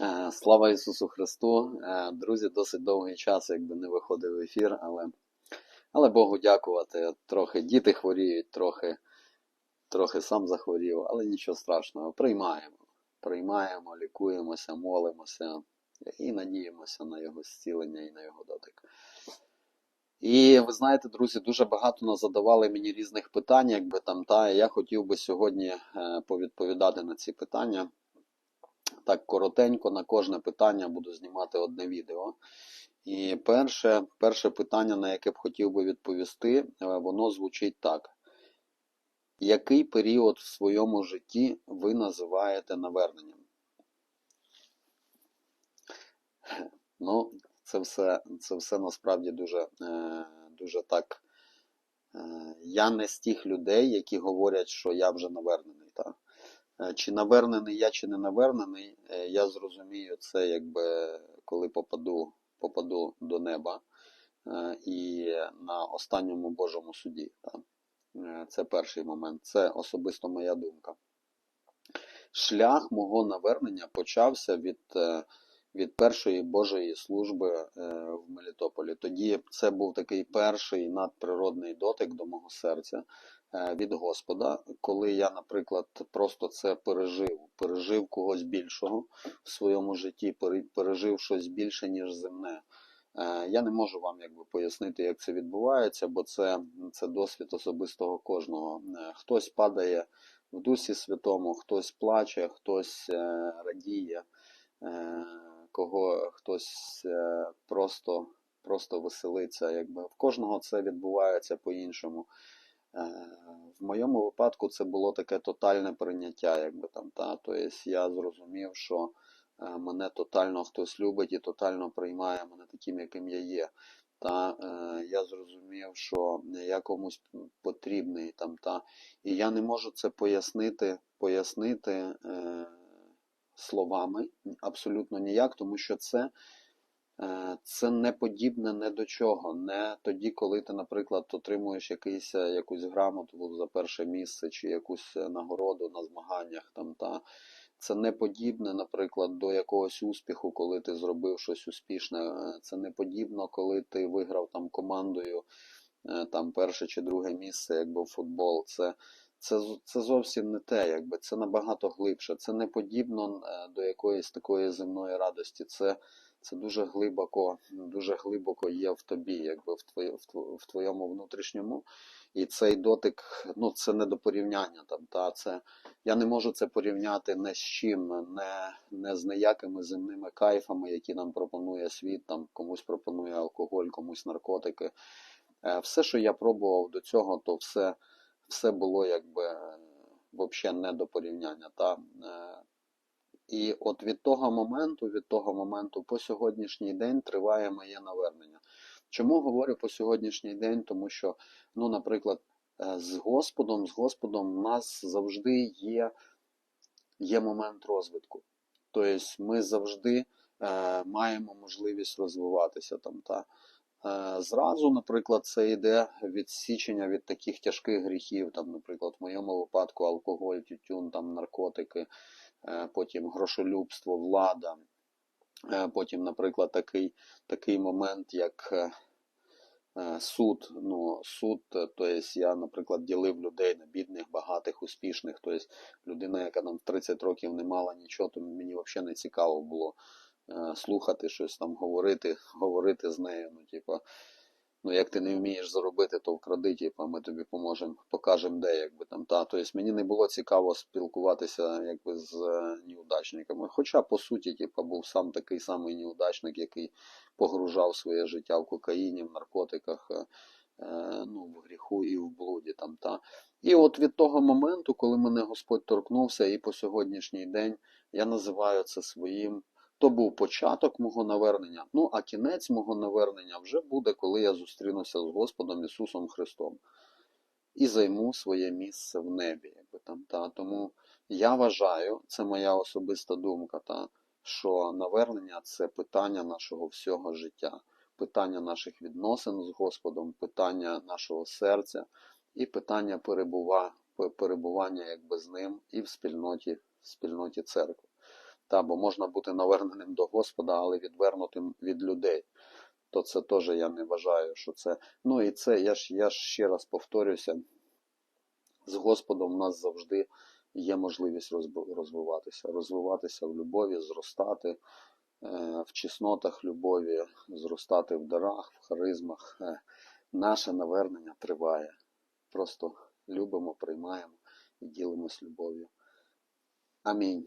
Е, Слава Ісусу Христу! Е, Друзі, досить довгий час, якби не виходив в ефір, але, але Богу дякувати. Трохи діти хворіють, трохи, трохи сам захворів, але нічого страшного. Приймаємо. Приймаємо, лікуємося, молимося і надіємося на Його зцілення і на Його дотик. І ви знаєте, друзі, дуже багато нас задавали мені різних питань, якби там, та я хотів би сьогодні е, повідповідати на ці питання. Так коротенько на кожне питання буду знімати одне відео. І перше, перше питання, на яке б хотів би відповісти, е, воно звучить так. Який період в своєму житті ви називаєте наверненням? Ну, це все, це все насправді дуже, е, дуже так. Е, я не з тих людей, які говорять, що я вже навернений. Так? Е, Чи навернений я, чи не навернений, е, я зрозумію це, якби коли попаду, попаду до неба е, і на останньому Божому суді. Так? Це перший момент. Це особисто моя думка. Шлях мого навернення почався від, від першої Божої служби е, в Мелітополі. Тоді це був такий перший надприродний дотик до мого серця е, від Господа, коли я, наприклад, просто це пережив, пережив когось більшого в своєму житті, пережив щось більше, ніж земне. Е, Я не можу вам якби пояснити, як це відбувається, бо це, це досвід особистого кожного. Хтось падає в Дусі Святому, хтось плаче, хтось радіє, кого хтось е, просто, просто веселиться. Якби. В кожного це відбувається по-іншому. Е, В моєму випадку це було таке тотальне прийняття, якби там, та. Тобто я зрозумів, що е, мене тотально хтось любить і тотально приймає мене таким, яким я є. Та е, я зрозумів, що я комусь потрібний там, та, і я не можу це пояснити, пояснити е, словами абсолютно ніяк, тому що це, е, це не подібне не до чого. Не тоді, коли ти, наприклад, отримуєш якийсь, е, якусь грамоту за перше місце чи якусь е, нагороду на змаганнях. Там, та. Це не подібне, наприклад, до якогось успіху, коли ти зробив щось успішне. Це не подібно, коли ти виграв там командою там перше чи друге місце, якби в футбол. Це, це, це зовсім не те, якби це набагато глибше. Це не подібно е, до якоїсь такої земної радості. Це, це дуже глибоко, дуже глибоко є в тобі, якби в, твої, в, твоєму внутрішньому. І цей дотик, ну це не до порівняння. Там, та, це, я не можу це порівняти не з чим, не, не з ніякими земними кайфами, які нам пропонує світ, там комусь пропонує алкоголь, комусь наркотики. Е, Все, що я пробував до цього, то все, все було якби взагалі не до порівняння. Та? Е, І от від того моменту, від того моменту по сьогоднішній день триває моє навернення. Чому говорю по сьогоднішній день? Тому що, ну, наприклад, е, з Господом, з Господом у нас завжди є, є момент розвитку. Тобто ми завжди е, маємо можливість розвиватися там. Та. Е, Зразу, наприклад, це йде відсічення від таких тяжких гріхів, там, наприклад, в моєму випадку алкоголь, тютюн, там, наркотики, е, потім грошолюбство, влада. Е, Потім, наприклад, такий, такий момент, як суд. Ну, суд, то есть я, наприклад, ділив людей на бідних, багатих, успішних. Тобто людина, яка там в 30 років не мала нічого, то мені взагалі не цікаво було слухати щось там, говорити, говорити з нею. Ну, типа, ну як ти не вмієш заробити, то вкради, типа, ми тобі поможемо, покажемо де, якби там. Та. Тобто мені не було цікаво спілкуватися якби з е, неудачниками. Хоча, по суті, типа, був сам такий самий неудачник, який погружав своє життя в кокаїні, в наркотиках, е, е, ну, в гріху і в блуді. Там, та. І от від того моменту, коли мене Господь торкнувся, і по сьогоднішній день я називаю це своїм. То був початок мого навернення. Ну а кінець мого навернення вже буде, коли я зустрінуся з Господом Ісусом Христом і займу своє місце в небі. Якби там, та. Тому я вважаю, це моя особиста думка, та, що навернення це питання нашого всього життя, питання наших відносин з Господом, питання нашого серця і питання перебува, перебування якби з ним і в спільноті, в спільноті церкви. Та, бо можна бути наверненим до Господа, але відвернутим від людей. То це теж я не вважаю, що це. Ну і це я ж я ж ще раз повторюся. З Господом у нас завжди є можливість розвиватися, розвиватися в любові, зростати е, в чеснотах любові, зростати в дарах, в харизмах. Е, Наше навернення триває. Просто любимо, приймаємо і ділимось любов'ю. Амінь.